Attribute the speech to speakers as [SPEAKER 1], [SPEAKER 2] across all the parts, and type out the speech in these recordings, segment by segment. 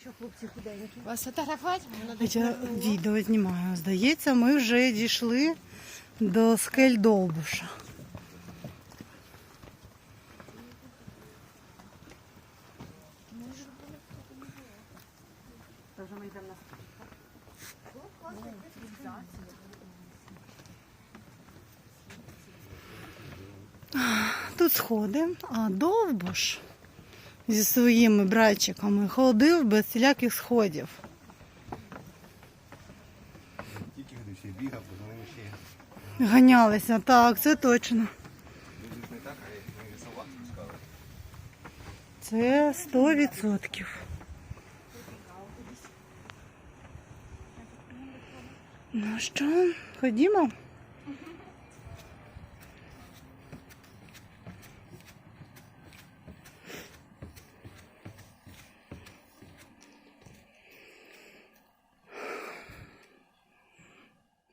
[SPEAKER 1] що хлопці худенькі.
[SPEAKER 2] Вас фотографувати?
[SPEAKER 3] Я відео знімаю. Здається, ми вже дійшли до скель Довбуша. Тут сходи, а Довбуш зі своїми братчиками ходив без всіляких сходів.
[SPEAKER 4] Тільки ще бігав, бо ними ще
[SPEAKER 3] Ганялися, так, це точно.
[SPEAKER 4] не так, а собак спускали.
[SPEAKER 3] Це сто відсотків. Ну що, ходімо?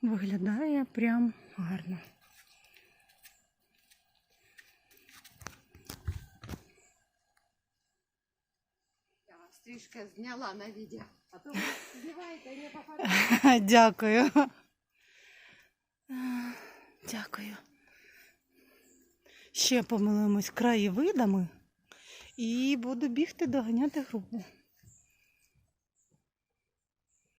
[SPEAKER 3] Виглядає прям гарно.
[SPEAKER 2] Трішки зняла на відео. А то знімаєте і не попадаєте.
[SPEAKER 3] Дякую. Дякую. Ще помилуємось краєвидами і буду бігти доганяти групу.